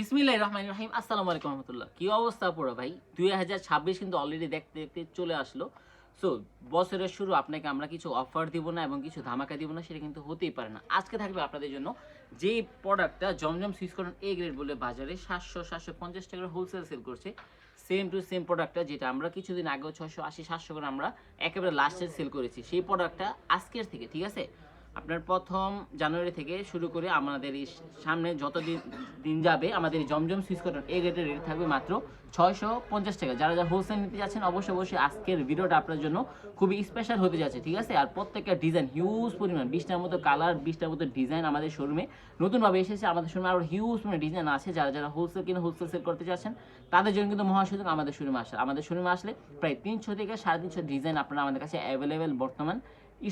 বিসমিল্লাহ রহমান রহিম। আসসালামু আলাইকুম রহমতুল্লাহ। কি অবস্থা পুরো ভাই? দুই হাজার ছাব্বিশ কিন্তু অলরেডি দেখতে দেখতে চলে আসলো। সো বছরের শুরু আপনাকে আমরা কিছু অফার দিব না এবং কিছু ধামাকা দিব না, সেটা কিন্তু হতেই পারে না। আজকে থাকবে আপনাদের জন্য যে প্রোডাক্টটা জমজম সুইচ করেন এ গ্রেড বলে বাজারে সাতশো সাতশো পঞ্চাশ টাকার হোলসেল সেল করছে। সেম টু সেম প্রোডাক্টটা যেটা আমরা কিছুদিন আগেও ছয়শো, আশি, সাতশো করে আমরা একেবারে লাস্টে সেল করেছি। সেই প্রোডাক্টটা আজকের থেকে, ঠিক আছে? আপনার প্রথম জানুয়ারি থেকে শুরু করে আমাদের এই সামনে যত দিন দিন যাবে, আমাদের জমজম সুইচ কটন এই রেটের রেট থাকবে মাত্র ছয়শো পঞ্চাশ টাকা। যারা যারা হোলসেল নিতে যাচ্ছেন, অবশ্যই অবশ্যই আজকের ভিডিওটা আপনার জন্য খুবই স্পেশাল হতে যাচ্ছে, ঠিক আছে? আর প্রত্যেকটা ডিজাইন হিউজ পরিমাণ, বিশটার মতো কালার বিশটার মতো ডিজাইন আমাদের শোরুমে নতুনভাবে এসেছে। আমাদের শোরুমে আরও হিউজ পরিমাণ ডিজাইন আছে। যারা যারা হোলসেল কিনে হোলসেল সেল করতে চাচ্ছেন তাদের জন্য কিন্তু মহাসুযোগ আমাদের শোরুমে আসে। আমাদের শোরুমে আসলে প্রায় তিনশো থেকে সাড়ে তিনশো ডিজাইন আপনারা আমাদের কাছে অ্যাভেলেবেল বর্তমান।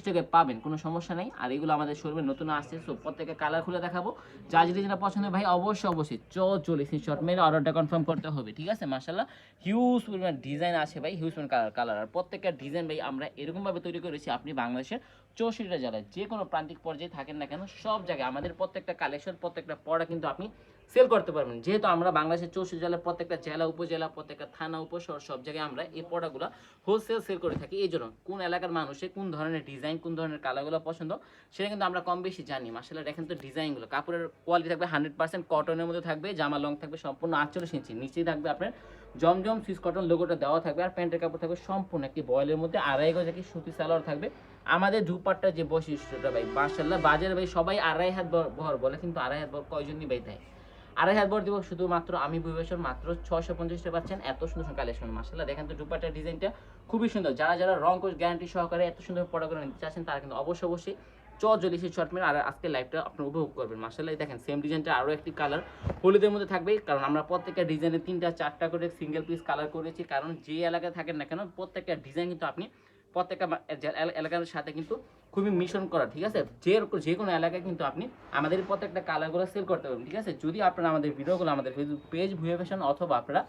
স্টকে পাবেন, কোনো সমস্যা নেই। আর এগুলো আমাদের শোরুমে নতুন আসছে সো প্রত্যেকে কালার খুলে দেখাবো। যা যদি যেটা পছন্দ ভাই, অবশ্যই অবশ্যই চ চলে শর্ট মেরে অর্ডারটা কনফার্ম করতে হবে, ঠিক আছে? মার্শাল্লাহ হিউজ পরিমাণ ডিজাইন আছে ভাই হিউজ পরিমাণ কালার কালার আর প্রত্যেকটা ডিজাইন ভাই আমরা এরকমভাবে তৈরি করেছি, আপনি বাংলাদেশের চৌষট্টিটা জেলায়। যে কোনো প্রান্তিক পর্যায়ে থাকেন না কেন, সব জায়গায় আমাদের প্রত্যেকটা কালেকশন প্রত্যেকটা পড়া কিন্তু আপনি সেল করতে পারবেন যেহেতু আমরা বাংলাদেশের চৌষট্টি জেলার প্রত্যেকটা জেলা, উপজেলা, প্রত্যেকটা থানা উপশহর সব জায়গায় আমরা এই পড়াগুলো হোলসেল সেল করে থাকি। এই জন্য কোন এলাকার মানুষের কোন ধরনের ডিজাইন কোন ধরনের কালারগুলো পছন্দ, সেটা কিন্তু আমরা কম বেশি জানি। মাসালা দেখেন তো ডিজাইনগুলো কাপড়ের কোয়ালিটি থাকবে হান্ড্রেড পার্সেন্ট কটনের মধ্যে থাকবে, জামা লং থাকবে, সম্পূর্ণ আটচল্লিশ ইঞ্চি নিচেই থাকবে আপনার জমজম সুইস কটন লোগোটা দেওয়া থাকবে, আর প্যান্টের কাপড় থাকবে সম্পূর্ণ একটি বয়েলের মধ্যে, আড়াই গজ একটি সুতি সালোয়ার থাকবে। আমাদের দুপাট্টার যে বৈশিষ্ট্যটা ভাই মার্শাল্লাহ বাজারে ভাই সবাই আড়াই হাত বহর বলে, কিন্তু আড়াই হাত বহর কয়জনই ভাই দেয় আড়াই বহর দিব, শুধুমাত্র আমি পরিবেশন মাত্র ছশো পঞ্চাশ টাকা পাচ্ছেন। এত সুন্দর সুন্দর কালেকশন মার্শাল্লাহ দেখেন তো দুপাট্টার ডিজাইনটা খুবই সুন্দর। যারা যারা রং কোচ গ্যারান্টি সহকারে এত সুন্দর পড়া করে নিতে চাচ্ছেন, তারা কিন্তু অবশ্যই অবশ্যই চল্লিশে শর্ট মেরে আর আজকে লাইভটা আপনি উপভোগ করবেন। মার্শাল্লাহ দেখেন সেম ডিজাইনটা আরও একটি কালার হলুদের মধ্যে থাকবে, কারণ আমরা প্রত্যেকটা ডিজাইনে তিনটা, চারটা করে সিঙ্গেল পিস কালার করেছি। কারণ যে এলাকায় থাকেন না কেন, প্রত্যেকটা ডিজাইন কিন্তু আপনি প্রত্যেকটা এলাকার সাথে কিন্তু খুবই মিশন করা, ঠিক আছে? যে যে কোনো এলাকায় কিন্তু আপনি আমাদের প্রত্যেকটা কালারগুলো সেল করতে পারবেন, ঠিক আছে? যদি আপনারা আমাদের ভিডিওগুলো আমাদের ফেসবুক পেজ ভুয়ে ফ্যাশন অথবা আপনারা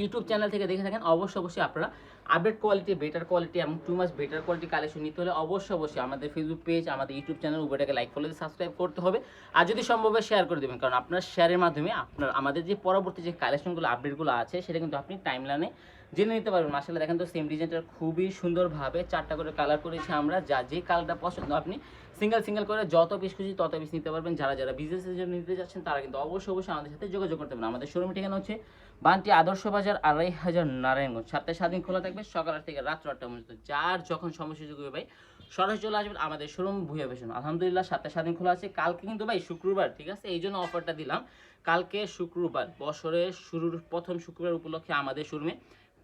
ইউটিউব চ্যানেল থেকে দেখে থাকেন, অবশ্যই অবশ্যই আপনারা আপডেট কোয়ালিটি বেটার কোয়ালিটি এবং too much better quality collection নিতে হলে অবশ্যই অবশ্যই আমাদের ফেসবুক পেজ আমাদের ইউটিউব চ্যানেল উভয়টাকে লাইক ফলো সাবস্ক্রাইব করতে হবে। আর যদি সম্ভব হয় শেয়ার করে দেবেন, কারণ আপনার শেয়ারের মাধ্যমে আপনার, আমাদের যে পরবর্তী যে কালেকশনগুলো আপডেটগুলো আছে, সেটা কিন্তু আপনি টাইম লাইনে জেনে নিতে পারবেন। আসলে দেখেন তো সেম ডিজাইনটা খুবই সুন্দরভাবে চারটা করে কালার করেছি আমরা, যা যে কালারটা পছন্দ আপনি সিঙ্গেল সিঙ্গেল করে যত পিস খুশি তত পিস নিতে পারবেন। যারা যারা বিজনেসের জন্য নিতে যাচ্ছেন, তারা কিন্তু অবশ্যই অবশ্যই আমাদের সাথে যোগাযোগ করতে পারেন আমাদের শোরুম ঠিকানা হচ্ছে বান্টি আদর্শ বাজার, আড়াই হাজার নারায়ণগঞ্জ। সাতটা স্বাধীন খোলা থাকবে, সকাল আট থেকে রাত্র আটটা পর্যন্ত। যার যখন সময় সুযোগ হবে ভাই, সরাসরি চলে আসবেন আমাদের শোরুম ভুয়া বেশন আলহামদুলিল্লাহ সাতটা স্বাধীন খোলা আছে। কালকে কিন্তু ভাই শুক্রবার, ঠিক আছে? এই জন্য অফারটা দিলাম। কালকে শুক্রবার, বছরের শুরুর, প্রথম শুক্রবার উপলক্ষে আমাদের শোরুমে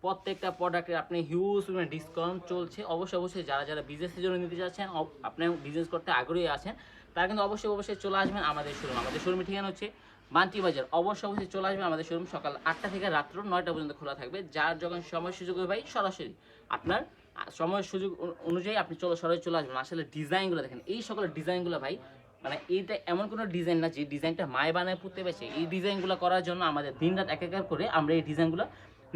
প্রত্যেকটা প্রোডাক্টের আপনি হিউজ পরিমাণে ডিসকাউন্ট চলছে। অবশ্যই অবশ্যই যারা যারা বিজনেসের জন্য নিতে চাচ্ছেন আপনি বিজনেস করতে আগ্রহী আছেন, তারা কিন্তু অবশ্যই অবশ্যই চলে আসবেন আমাদের শোরুম আমাদের শোরুমের ঠিকানা হচ্ছে মান্টি বাজার। অবশ্যই অবশ্যই চলে আসবেন আমাদের শোরুম সকাল আটটা থেকে রাত্র নয়টা পর্যন্ত খোলা থাকবে। যার যখন সময় সুযোগ হবে ভাই, সরাসরি আপনার সময় সুযোগ অনুযায়ী আপনি চলো, সরাসরি চলে আসবেন। আসলে ডিজাইনগুলো দেখেন, এই সকল ডিজাইনগুলো ভাই মানে এইটা এমন কোনো ডিজাইন না যে ডিজাইনটা মায় বানায় পুঁতে পেয়েছে এই ডিজাইনগুলো করার জন্য আমাদের দিন রাত এক করে আমরা এই ডিজাইনগুলো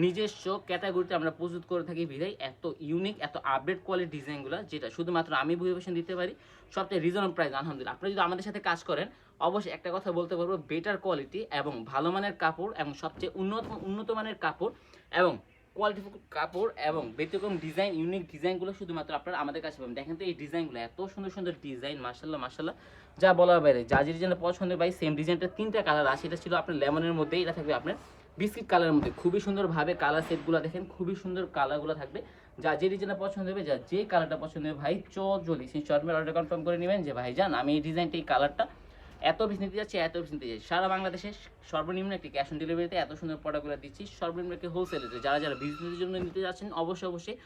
নিজস্ব ক্যাটাগরিতে আমরা প্রস্তুত করে থাকি বিধায় এত ইউনিক এত আপডেট কোয়ালিটি ডিজাইনগুলো যেটা শুধুমাত্র আমি বুঝে দিতে পারি, সবচেয়ে রিজনেবল প্রাইস আলহামদুলিল্লাহ। আপনি যদি আমাদের সাথে কাজ করেন, অবশ্যই একটা কথা বলতে পারব বেটার কোয়ালিটি এবং ভালো মানের কাপড় এবং সবচেয়ে উন্নত উন্নত মানের কাপড় এবং কোয়ালিটি কাপড় এবং ব্যতিক্রম ডিজাইন ইউনিক ডিজাইনগুলো শুধুমাত্র আপনারা আমাদের কাছে পাবেন। দেখেন তো এই ডিজাইনগুলো এত সুন্দর সুন্দর ডিজাইন মার্শাল্লাহ মার্শাল্লাহ যা বলার বাইরে, যা যে ডিজাইনটা পছন্দ ভাই সেম ডিজাইনটা তিনটা কালার আছে, এটা ছিল আপনার লেমনের মধ্যে, এটা থাকবে আপনার বিস্কিট কালারের মধ্যে। খুবই সুন্দরভাবে কালার সেটগুলো দেখেন, খুবই সুন্দর কালারগুলো থাকবে। যা যে ডিজাইনটা পছন্দ হবে, যা যে কালারটা পছন্দ হবে, ভাই চলি সেই শর্টমের অর্ডার কনফার্ম করে নেবেন যে, ভাই জান আমি এই ডিজাইনটা এই কালারটা এত পিস নিতে যাচ্ছি, এত পিস নিতে যাচ্ছি। সারা বাংলাদেশে সর্বনিম্ন একটি ক্যাশ অন ডেলিভারিতে এত সুন্দর প্রোডাক্টগুলো দিচ্ছি, সর্বনিম্ন একটি হোলসেলেতে যারা যারা বিজনেসের জন্য নিতে যাচ্ছেন, অবশ্যই অবশ্যই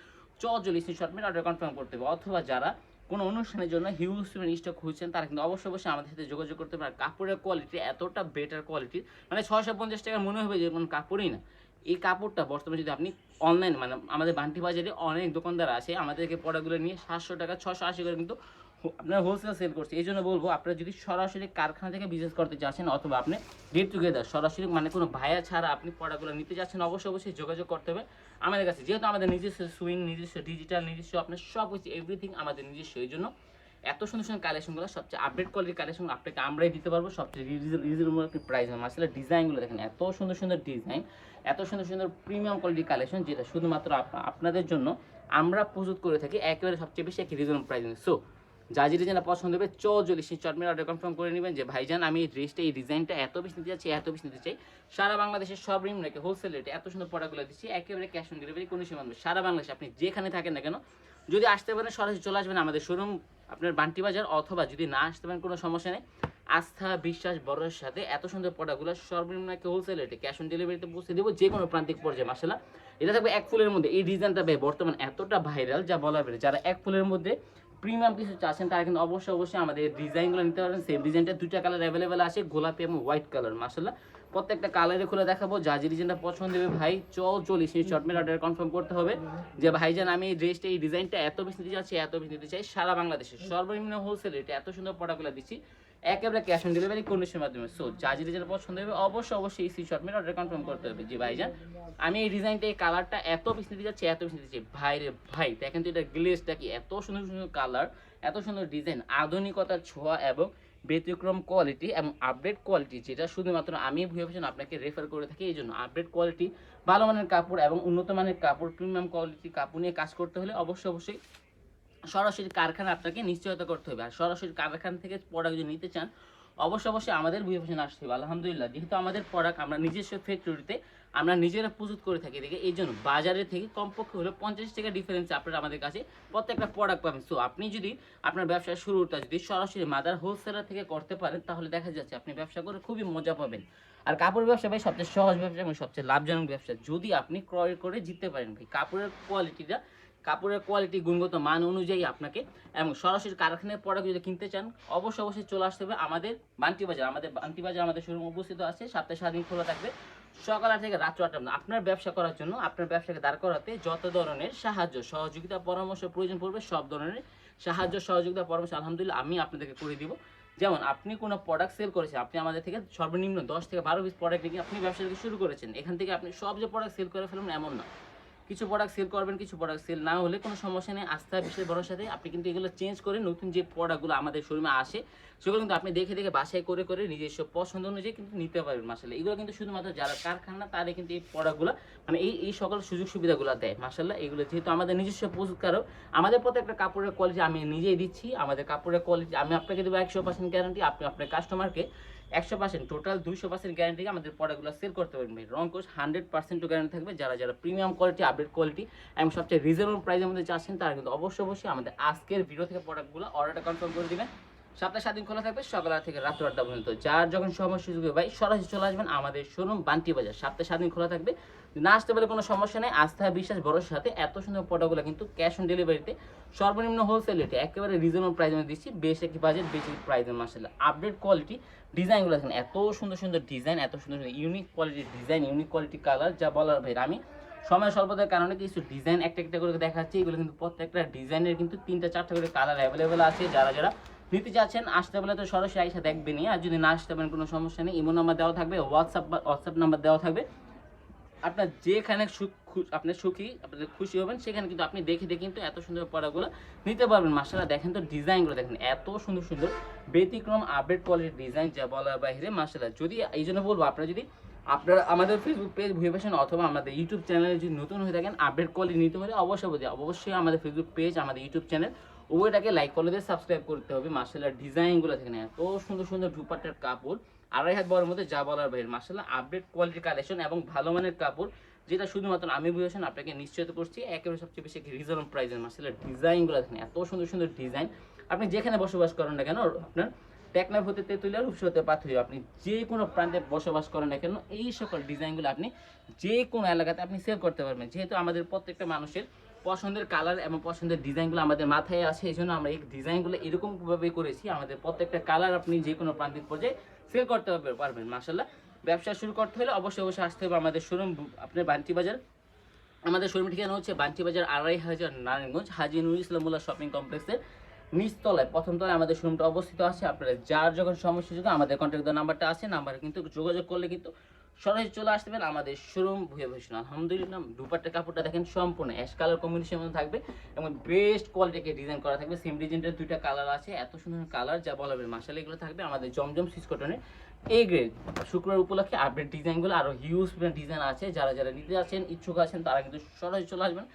চ চলি সেই শর্টমের অর্ডার কনফার্ম করতে হবে। অথবা যারা কোনো অনুষ্ঠানের জন্য হিউজ স্টক খুঁজছেন, তারা কিন্তু অবশ্যই অবশ্যই আমাদের সাথে যোগাযোগ করতে পারে। কাপড়ের কোয়ালিটি এতটা বেটার কোয়ালিটির মানে ছয়শো পঞ্চাশ টাকার মনে হবে যে কোনো কাপড়ই না। এই কাপড়টা বর্তমানে যদি আপনি অনলাইন মানে আমাদের বান্টি বাজারে অনেক দোকানদার আছে, আমাদেরকে প্রোডাক্টগুলো নিয়ে সাতশো টাকা ছশো আশি করে কিন্তু আপনার হোলসেল সেল করছে। এই জন্য বলব, আপনারা যদি সরাসরি কারখানা থেকে বিজনেস করতে চাচ্ছেন অথবা আপনি গেট টুগেদার সরাসরি মানে কোনো ভাইয়া ছাড়া আপনি প্রোডাক্টগুলো নিতে যাচ্ছেন, অবশ্যই অবশ্যই যোগাযোগ করতে হবে। আমাদের কাছে যেহেতু আমাদের নিজস্ব সুইং নিজস্ব ডিজিটাল নিজস্ব আপনার সব কিছু এভরিথিং আমাদের নিজস্ব। এই জন্য এত সুন্দর সুন্দর কালেকশনগুলো সবচেয়ে আপডেট কোয়ালিটির কালেকশন আপনাকে আমরাই দিতে পারব। সবচেয়ে রিজনেবল একটি প্রাইস আসলে ডিজাইনগুলো দেখেন, এত সুন্দর সুন্দর ডিজাইন এত সুন্দর সুন্দর প্রিমিয়াম কোয়ালিটির কালেকশন যেটা শুধুমাত্র আপনাদের জন্য আমরা প্রস্তুত করে থাকি, একেবারে সবচেয়ে বেশি একটি রিজনেবল প্রাইস সো যে ডিজাইনটা পছন্দ হবে চৌচল্লিশ সেই চটমের অর্ডার কনফার্ম করে নেবেন যে, ভাইজান, আমি এই ড্রেসটা এই ডিজাইনটা এত বেশি নিতে চাচ্ছি, এত বেশি নিতে চাই। সারা বাংলাদেশের সব রিম রেখে হোলসেল রেটে এত সুন্দর প্রোডাক্টগুলো দিচ্ছি, একেবারে ক্যাশ অন ডেলিভারি কোনো সীমা নেই। সারা বাংলাদেশে আপনি যেখানে থাকেন না কেন, যদি আসতে পারেন, সরাসরি চলে আসবেন আমাদের শোরুম আপনার বান্টি বাজার, অথবা যদি না আসতে পারেন, কোনো সমস্যা নেই। আস্থা, বিশ্বাস বড়ের সাথে এত সুন্দর প্রোডাক্টগুলো সর্বনিম্ন একটা হোলসেল রেটে ক্যাশ অন ডেলিভারিতে পৌঁছে দেবো, যে কোনো প্রান্তিক পর্যায়ে মাসালা এটা থাকবে এক ফুলের মধ্যে। এই ডিজাইনটা ভাই, বর্তমান এতটা ভাইরাল যা বলা বেড়ে যারা এক ফুলের মধ্যে প্রিমিয়াম কিছু চাচ্ছেন, তারা কিন্তু অবশ্যই অবশ্যই আমাদের ডিজাইনগুলো নিতে পারেন সেম ডিজাইনটা দুইটা কালার অ্যাভেলেবেল আছে, গোলাপি এবং হোয়াইট কালার মাসাল্লাহ প্রত্যেকটা কালারে খুলে দেখাবো, যা যে ডিজাইনটা পছন্দ হবে ভাই চল চলি সেই শর্টমের অর্ডার কনফার্ম করতে হবে যে, ভাই যান আমি এই ড্রেসটা এই ডিজাইনটা এত বেশি নিতে চাচ্ছি, এত বেশি নিতে চাই সারা বাংলাদেশে। সর্বনিম্ন হোলসেল রেটে এত সুন্দর প্রোডাক্টগুলো দিচ্ছি। একেবারে ক্যাশ অন ডেলিভারি কন্ডিশনের মাধ্যমে। সো যা যে ডিজাইন পছন্দ হবে, অবশ্যই অবশ্যই এই সি শর্টমের অর্ডার কনফার্ম করতে হবে। যে ভাইজান, আমি এই ডিজাইনটা এই কালারটা এত বেশি নিতে যাচ্ছি, এত বেশি নিতে চাই ভাই রে ভাই, দেখেন তো এটা গ্লেজটা কি এত সুন্দর সুন্দর কালার এত সুন্দর ডিজাইন আধুনিকতার ছোঁয়া এবং ব্যতিক্রম কোয়ালিটি এবং আপডেট কোয়ালিটি যেটা শুধুমাত্র আমি ভুয়ে ভেবেছেন আপনাকে রেফার করে থাকি, এই জন্য আপডেট কোয়ালিটি ভালো মানের কাপড় এবং উন্নত মানের কাপড় প্রিমিয়াম কোয়ালিটি কাপড় নিয়ে কাজ করতে হলে অবশ্যই অবশ্যই সরাসরি কারখানা আপনাকে নিশ্চয়তা করতে হবে। আর সরাসরি কারখানা থেকে প্রোডাক্ট যদি নিতে চান, অবশ্যই অবশ্যই আমাদের ফ্যাশন আসতে হবে। আলহামদুলিল্লাহ, যেহেতু আমাদের প্রোডাক্ট আমরা নিজস্ব ফ্যাক্টরিতে আমরা নিজেরা প্রস্তুত করে থাকি দেখে এই জন্য বাজারে থেকে কমপক্ষে হলে পঞ্চাশ টাকা ডিফারেন্স আপনারা আমাদের কাছে প্রত্যেকটা প্রোডাক্ট পাবেন। সো আপনি যদি আপনার ব্যবসার শুরুটা যদি সরাসরি মাদার হোলসেলার থেকে করতে পারেন, তাহলে দেখা যাচ্ছে আপনি ব্যবসা করে খুবই মজা পাবেন। আর কাপড় ব্যবসা ভাই সবচেয়ে সহজ ব্যবসা এবং সবচেয়ে লাভজনক ব্যবসা। যদি আপনি ক্রয় করে জিততে পারেন ভাই, কাপড়ের কোয়ালিটিটা কাপড়ের কোয়ালিটি গুণগত মান অনুযায়ী আপনাকে এবং সরাসরি কারখানার প্রোডাক্ট যদি কিনতে চান, অবশ্যই অবশ্যই চলে আসতে হবে আমাদের বান্টি বাজার। আমাদের বান্টি বাজার আমাদের শোরুম উপস্থিত আছে সপ্তাহে সাত দিন খোলা থাকবে। সকাল আট থেকে রাত আটটা। আপনার ব্যবসা করার জন্য, আপনার ব্যবসাকে দাঁড় করাতে যত ধরনের সাহায্য, সহযোগিতা, পরামর্শ প্রয়োজন পড়বে, সব ধরনের সাহায্য, সহযোগিতা, পরামর্শ, আলহামদুলিল্লাহ আমি আপনাদেরকে করে দিব। যেমন, আপনি কোনো প্রোডাক্ট সেল করেছেন, আপনি আমাদের থেকে সর্বনিম্ন দশ থেকে বারো পিস প্রোডাক্ট নিয়ে আপনি ব্যবসা শুরু করেছেন, এখান থেকে আপনি সব যে প্রোডাক্ট সেল করে ফেলবেন এমন না। কিছু প্রোডাক্ট সেল করবেন, কিছু প্রোডাক্ট সেল না হলে কোনো সমস্যা নেই। আস্থা বিশেষ সাথে আপনি কিন্তু এগুলো চেঞ্জ করে নতুন যে প্রোডাক্টগুলো আমাদের শোরুমে আসে, সেগুলো কিন্তু আপনি দেখে দেখে বাসায় করে করে নিজস্ব পছন্দ অনুযায়ী কিন্তু নিতে পারবেন মাসাল্লাহ এগুলো কিন্তু শুধুমাত্র যারা কারখানা, তারা কিন্তু এই প্রোডাক্টগুলো মানে এই এই সকল সুযোগ সুবিধাগুলো দেয় মাসাল্লাহ এগুলো যেহেতু আমাদের নিজস্ব প্রস্তুতকারক আমাদের প্রত্যেকটা কাপড়ের কোয়ালিটি আমি নিজেই দিচ্ছি। আমাদের কাপড়ের কোয়ালিটি আমি আপনাকে দেবো একশো পার্সেন্ট গ্যারান্টি আপনি আপনার কাস্টমারকে একশো পার্সেন্ট টোটাল দুইশো পার্সেন্ট গ্যারান্টি আমাদের প্রোডাক্টগুলো সেল করতে পারবেন ভাই। রং কোর্স হান্ড্রেড পার্সেন্ট গ্যারান্টি থাকবে। যারা যারা প্রিমিয়াম কোয়ালিটি আপডেট কোয়ালিটি এবং সবচেয়ে রিজনেবল প্রাইসের মধ্যে চাচ্ছেন তারা কিন্তু অবশ্যই অবশ্যই আমাদের আজকের ভিডিও থেকে প্রোডাক্টগুলো অর্ডারটা কনফার্ম করে দিবেন। সপ্তাহে সাত দিন খোলা থাকবে, সকাল থেকে রাত আটটা পর্যন্ত। যার যখন সময় সুযোগ ভাই, সরাসরি চলে আসবেন আমাদের শোরুম বান্টি বাজার। সপ্তাহে সাত দিন খোলা থাকবে। না আসতে পারলে কোনো সমস্যা নেই, আস্থা, বিশ্বাস বড়োর সাথে এত সুন্দর প্রোডাক্টগুলো কিন্তু ক্যাশ অন ডেলিভারিতে সর্বনিম্ন হোলসেল রেটে একেবারে রিজনেবল প্রাইস আমি দিচ্ছি। বেশ একটি বাজেট বেশি প্রাইসের মাসাল্লাহ। আপডেট কোয়ালিটি ডিজাইনগুলো দেখেন। এত সুন্দর সুন্দর ডিজাইন এত সুন্দর সুন্দর ইউনিক কোয়ালিটির ডিজাইন ইউনিক কোয়ালিটি কালার যা বলার ভাই, আমি সময় স্বল্পতার কারণে কিছু ডিজাইন একটা একটা করে দেখাচ্ছি। এগুলো কিন্তু প্রত্যেকটা ডিজাইনের কিন্তু তিনটা, চারটা করে কালার অ্যাভেলেবেল আছে। যারা যারা নিতে চাচ্ছেন আসতে বলে তো সরাসরি আইসা দেখবেনই। আর যদি না আসতে পারেন, কোনো সমস্যা নেই। ইমো নাম্বার দেওয়া থাকবে হোয়াটসঅ্যাপ হোয়াটসঅ্যাপ নাম্বার দেওয়া থাকবে। আপনার যেখানে সুখ খু- আপনি সুখী, আপনাদের খুশি হবেন, সেখানে কিন্তু আপনি দেখে দেখে কিন্তু এত সুন্দর পড়াগুলো নিতে পারবেন। মাসালা দেখেন তো ডিজাইনগুলো, দেখেন এত সুন্দর সুন্দর ব্যতিক্রম আপডেট কোয়ালিটির ডিজাইন যা বলার বাইরে মাসালা যদি, এই জন্য বলব, আপনারা যদি আপনারা আমাদের ফেসবুক পেজ ভুয়ে ফ্যাশন অথবা আমাদের ইউটিউব চ্যানেলে যদি নতুন হয়ে থাকেন আপডেট কোয়ালিটি নিতে হলে অবশ্যই অবশ্যই আমাদের ফেসবুক পেজ আমাদের ইউটিউব চ্যানেল ওইটাকে লাইক করে দিয়ে সাবস্ক্রাইব করতে হবে। মাসাল্লাহ ডিজাইনগুলো দেখেন এত সুন্দর সুন্দর দুপাট্টার কাপড়, আড়াই হাত বড়ের মধ্যে যা বলার বাইরে। মাসাল্লাহ আপডেট কোয়ালিটির কালেকশন এবং ভালো মানের কাপড়, যেটা শুধুমাত্র আমি বুঝেছেন আপনাকে নিশ্চিত করছি একেবারে সবচেয়ে বেশি রিজনেবল প্রাইসের মাসালে ডিজাইনগুলো দেখেন এত সুন্দর সুন্দর ডিজাইন আপনি যেখানে বসবাস করেন না কেন, আপনার টেকনাফ হতে তেঁতুলিয়া হতে পাথরি আপনি যে কোনো প্রান্তে বসবাস করেন না কেন, এই সকল ডিজাইনগুলো আপনি যে কোনো এলাকাতে আপনি সেল করতে পারবেন। যেহেতু আমাদের প্রত্যেকটা মানুষের পছন্দের কালার এবং পছন্দের ডিজাইনগুলো আমাদের মাথায় আছে, এই জন্য আমরা এই ডিজাইনগুলো এরকমভাবে করেছি, আমাদের প্রত্যেকটা কালার আপনি যে কোনো প্রান্তিক পর্যায়ে সেল করতে পারবে- পারবেন মাসাল্লাহ ব্যবসা শুরু করতে হলে অবশ্যই অবশ্যই আসতে হবে আমাদের শোরুম আপনার বান্টি বাজার। আমাদের শোরুম ঠিকানা হচ্ছে বান্টি বাজার আড়াই হাজার নারায়ণগঞ্জ, হাজি নুর ইসলামুল্লাহ শপিং কমপ্লেক্সের নিচতলায়। প্রথম তলায় আমাদের শোরুমটা অবস্থিত আছে, আপনারা যার যখন সমস্যা সুযোগ আমাদের কন্ট্যাক্ট নাম্বারটা আছে নাম্বারে কিন্তু যোগাযোগ করলে কিন্তু সরাসরি চলে আসতে পারেন আমাদের শোরুম ভুয়ে ভূষণ আলহামদুলিল্লাহ দুপাট্টা কাপড়টা দেখেন সম্পূর্ণ অ্যাশ কালার কম্বিনেশন মধ্যে থাকবে এবং বেস্ট কোয়ালিটিকে ডিজাইন করা থাকবে। সেম ডিজাইনটার দুইটা কালার আছে, এত সুন্দর কালার যা বলা হবে মাসাল এগুলো থাকবে আমাদের জমজম সিস কটনের এ গ্রেড শুক্রবার উপলক্ষে আপডেট ডিজাইনগুলো আরও হিউজ ডিজাইন আছে। যারা যারা নিতে আছেন ইচ্ছুক আছেন, তারা কিন্তু সরাসরি চলে আসবেন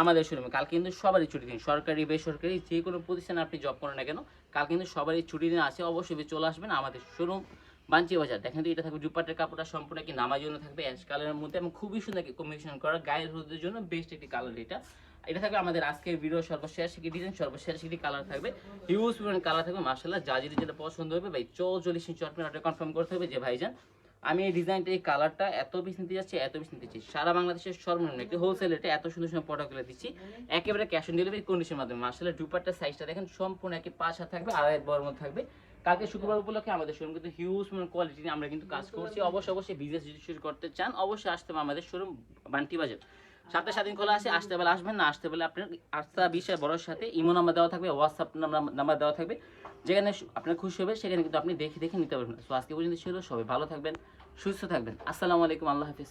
আমাদের শোরুমে কাল কিন্তু সবারই ছুটি দিন, সরকারি, বেসরকারি যে কোনো প্রতিষ্ঠানে আপনি জব করেন না কেন, কাল কিন্তু সবারই ছুটি দিন আছে। অবশ্যই চলে আসবেন আমাদের শোরুম বাঞ্চি বাজার দেখেন তো এটা থাকবে দুপাটের কাপড়টা সম্পূর্ণ কি নামার জন্য থাকবে অ্যাশ কালারের মধ্যে এবং খুবই সুন্দর কম্বিনেশন করা গায়ের হলুদের জন্য বেস্ট একটি কালার এটা। এটা থাকবে আমাদের আজকের ভিডিও সর্বশেষ একটি ডিজাইন সর্বশেষ একটি কালার থাকবে। হিউজ পরিমাণ কালার থাকবে মার্শাল্লাহ যা যদি যেটা পছন্দ হবে ভাই চল চল্লিশ ইঞ্চ অর্ডার কনফার্ম করতে হবে যে ভাইজান, আমি এই ডিজাইনটা এই কালারটা এত বেশি নিতে যাচ্ছি, এত বেশি নিতে সারা বাংলাদেশের সর্বনিম্ন একটি হোলসেল রেটে এত সুন্দর সুন্দর প্রোডাক্টগুলো দিচ্ছি। একেবারে ক্যাশ অন ডেলিভারি কন্ডিশনের মাধ্যমে মার্শালের দুপারটা সাইজটা দেখেন, সম্পূর্ণ একটি হাত থাকবে, আড়াই বড় থাকবে। কালকে শুক্রবার উপলক্ষে আমাদের শোরুম কিন্তু হিউজ কোয়ালিটি নিয়ে আমরা কিন্তু কাজ করছি। অবশ্যই অবশ্যই বিজনেস যদি শুরু করতে চান অবশ্যই আসতে হবে আমাদের শোরুম বান্টি বাজার সাতটা স্বাধীন খোলা আছে আসতে বেলা আসবেন না আসতে বেলা আপনার আস্থা বিষয় বড়োর সাথে ইমো নাম্বার দেওয়া থাকবে হোয়াটসঅ্যাপ নাম্বার দেওয়া থাকবে। যেখানে আপনার খুশি হবে সেখানে কিন্তু আপনি দেখে দেখে নিতে পারবেন। সো আজকে পর্যন্ত ছিল সবাই ভালো থাকবেন সুস্থ থাকবেন। আসসালামু আলাইকুম আল্লাহ হাফিজ